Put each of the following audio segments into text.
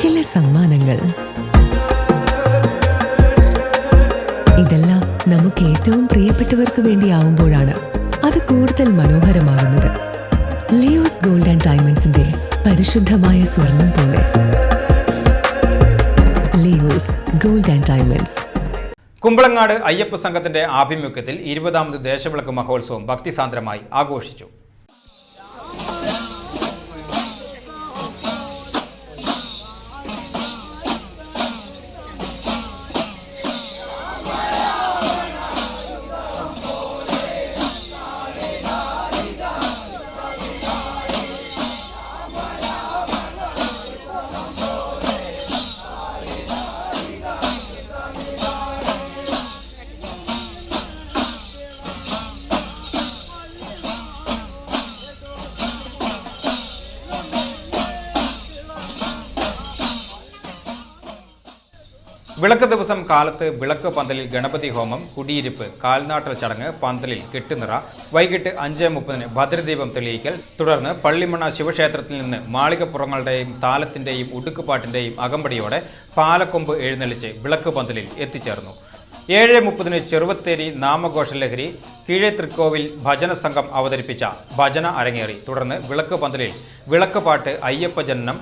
ചില സമ്മാനങ്ങൾ. ഇതെല്ലാം നമുക്ക് ഏറ്റവും പ്രിയപ്പെട്ടവർക്ക് വേണ്ടിയാവുമ്പോഴാണ് അത് കൂടുതൽ മനോഹരമാകുന്നത്. ലിയോസ് ഗോൾഡ് ആൻഡ് ഡയമണ്ട്സിന്റെ പരിശുദ്ധമായ സ്വർണം പോലെ. Leo's gold and diamonds. Kumbalangad Ayyappa സംഘത്തിന്റെ ആഭിമുഖ്യത്തിൽ ഇരുപതാമത് ദേശവിളക്ക് മഹോത്സവം ഭക്തിസാന്ദ്രമായി ആഘോഷിച്ചു. വിളക്ക് ദിവസം കാലത്ത് വിളക്ക് പന്തലിൽ ഗണപതി ഹോമം കുടിയിരിപ്പ് കാൽനാട്ടൽ ചടങ്ങ് പന്തലിൽ കെട്ടുനിറ വൈകിട്ട് അഞ്ച് മുപ്പതിന് ഭദ്രദീപം തെളിയിക്കൽ തുടർന്ന് പള്ളിമണ ശിവക്ഷേത്രത്തിൽ നിന്ന് മാളികപ്പുറങ്ങളുടെയും താലത്തിന്റെയും ഉടുക്കുപാട്ടിന്റെയും അകമ്പടിയോടെ പാലക്കൊമ്പ് എഴുന്നള്ളിച്ച് വിളക്ക് പന്തലിൽ എത്തിച്ചേർന്നു. ഏഴ് മുപ്പതിന് ചെറുവത്തേരി നാമഘോഷ ലഹരി കീഴേ തൃക്കോവിൽ ഭജന സംഘം അവതരിപ്പിച്ച ഭജന അരങ്ങേറി. തുടർന്ന് വിളക്ക് പന്തലിൽ വിളക്ക് പാട്ട് അയ്യപ്പ ജനനം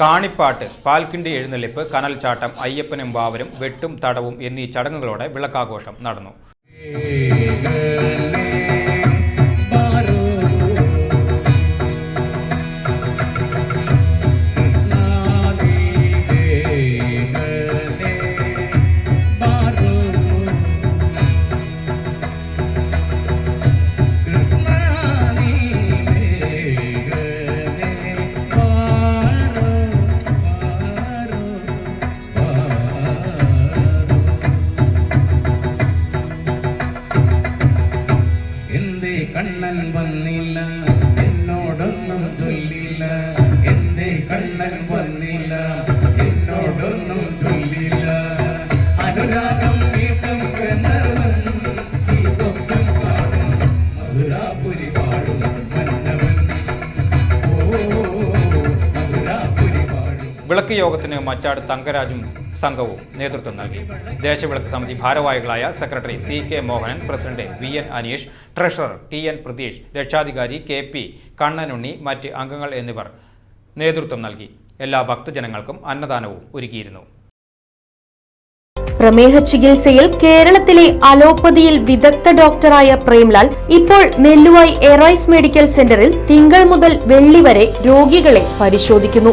കാണിപ്പാട്ട് പാൽക്കിണ്ടി എഴുന്നള്ളിപ്പ് കനൽച്ചാട്ടം അയ്യപ്പനും ബാവരും വെട്ടും തടവും എന്നീ ചടങ്ങുകളോടെ വിളക്കാഘോഷം നടന്നു. കണ്ണൻ വന്നില്ല എന്നോടൊന്നും ചൊല്ലില്ല. എന്റെ കണ്ണൻ വന്നില്ല എന്നോടൊന്നും ചൊല്ലില്ല. അനുരാഗം വിളക്ക് യോഗത്തിന് മച്ചാട് തങ്കരാജും സംഘവും നേതൃത്വം നൽകി. ദേശവിളക്ക് സമിതി ഭാരവാഹികളായ secretary C K Mohanan president V N Aneesh treasurer T N Pratheesh രക്ഷാധികാരി കെ പി കണ്ണനുണ്ണി മറ്റ് അംഗങ്ങൾ എന്നിവർ നേതൃത്വം നൽകി. എല്ലാ ഭക്തജനങ്ങൾക്കും അന്നദാനവും ഒരുക്കിയിരുന്നു. പ്രമേഹ ചികിത്സയിൽ കേരളത്തിലെ അലോപ്പതിയിൽ വിദഗ്ധ ഡോക്ടറായ പ്രേംലാൽ ഇപ്പോൾ നെല്ലുവായി എറൈസ് മെഡിക്കൽ സെന്ററിൽ തിങ്കൾ മുതൽ വെള്ളി വരെ രോഗികളെ പരിശോധിക്കുന്നു.